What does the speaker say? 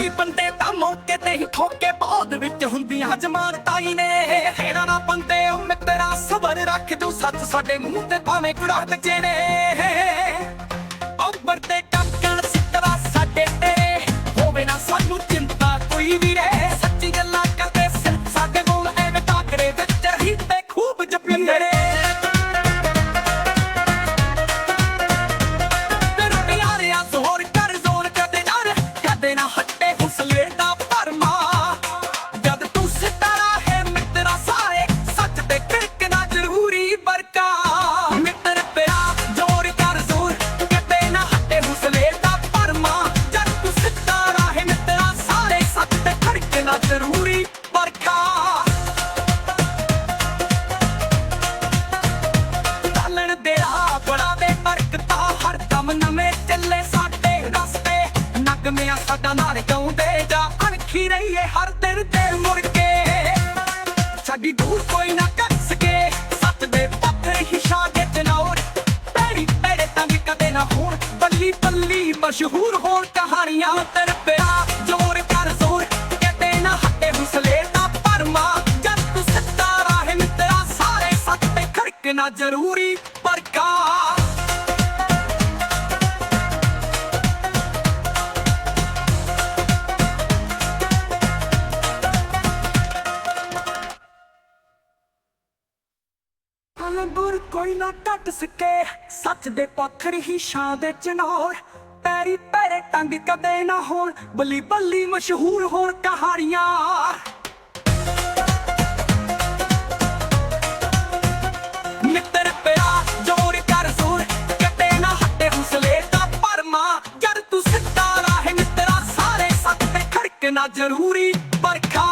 ਦੇਖੀ ਬੰਦੇ ਤਾਂ ਮੌਕੇ ਤੇ ਹੀ ਠੋਕੇ ਬਾਅਦ ਵਿੱਚ ਹੁੰਦੀਆਂ ਜਮਾਨ ਤਾਈ ਨੇ। ਤੇਰਾ ਨਾ ਬੰਦੇ, ਉਹ ਮਿੱਤਰਾ ਸਬਰ ਰੱਖ ਤੂੰ ਸੱਚ ਸਾਡੇ ਮੂੰਹ ਤੇ ਭਾਵੇਂ ਕੁੜਾ ਬੱਚੇ ਨੇ। ਉੱਪਰ ਤੇ ਟੱਕਣ ਸਿੱਤਰਾ ਸਾਡੇ ਤੇ, ਹੋਵੇ ਨਾ ਸਾਨੂੰ ਰਸਤੇ ਸਾਡਾ ਨਾਲ ਗਾਉਂਦੇ ਜਾ? ਅਣਖੀ ਰਹੀਏ ਹਰ ਦਿਨ ਤੇ ਮੁੜ ਕੇ ਸਾਡੀ ਦੂਰ ਕੋਈ ਨਾ ਕੱਟ ਸਕੇ ਸੱਤ ਦੇ ਪੱਥਰ ਹੀ ਸ਼ਾਗੇ ਚਨੌਰ ਪੈੜੀ ਪੈੜੇ ਤੰਗ ਕਦੇ ਨਾ ਹੋਣ। ਬੱਲੀ ਬੱਲੀ ਮਸ਼ਹੂਰ ਹੋਣ ਕਹਾਣੀਆਂ ਤਰਪਿਆ ਜ਼ੋਰ ਕਰ ਜ਼ੋਰ ਕਦੇ ਨਾ ਹੱਟੇ ਹੁਸਲੇ ਦਾ ਪਰਮਾ। ਜਦ ਤੂੰ ਸਿਤਾਰਾ ਹੈ ਮਿੱਤਰਾ, ਸਾਰੇ ਸੱਤ ਤੇ ਖੜਕਣਾ ਜ਼ਰੂਰੀ ਪਰਕਾ ਅਲੰਬਰ ਕੋਈ ਨਾ ਕੱਟ ਸਕੇ, ਸੱਚ ਦੇ ਪੱਥਰ ਹੀ ਸ਼ਾਂ ਦੇ ਚਨੌਰ ਪੈਰੀ ਪੈਰੇ ਟੰਗ ਕਦੇ ਨਾ ਹੋਣ, ਬੱਲੀ ਬੱਲੀ ਮਸ਼ਹੂਰ ਹੋਣ ਕਹਾਣੀਆਂ। ਮਿੱਤਰ ਪਿਆਰ, ਜ਼ੋਰ ਕਰ ਜ਼ੋਰ ਕਦੇ ਨਾ ਹੱਟੇ ਹੁਸਲੇ ਦਾ ਪਰਮਾ ਜਦ ਤੂੰ ਸਿੱਧਾ ਰਾਹ ਮਿੱਤਰਾ, ਸਾਰੇ ਸੱਤ ਤੇ ਖੜਕਣਾ ਜ਼ਰੂਰੀ ਪਰਖਾ